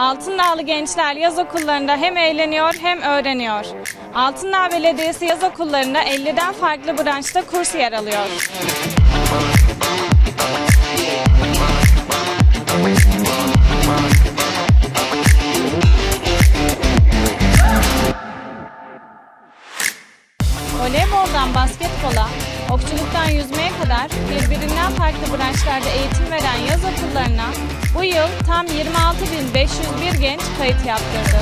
Altındağlı gençler yaz okullarında hem eğleniyor hem öğreniyor. Altındağ Belediyesi yaz okullarında 50'den farklı branşta kurs yer alıyor. Voleyboldan basketbola, okçuluktan yüzmeye kadar birbirinden farklı branşlarda eğitim veren yaz okullarına bu yıl tam 26.501 genç kayıt yaptırdı.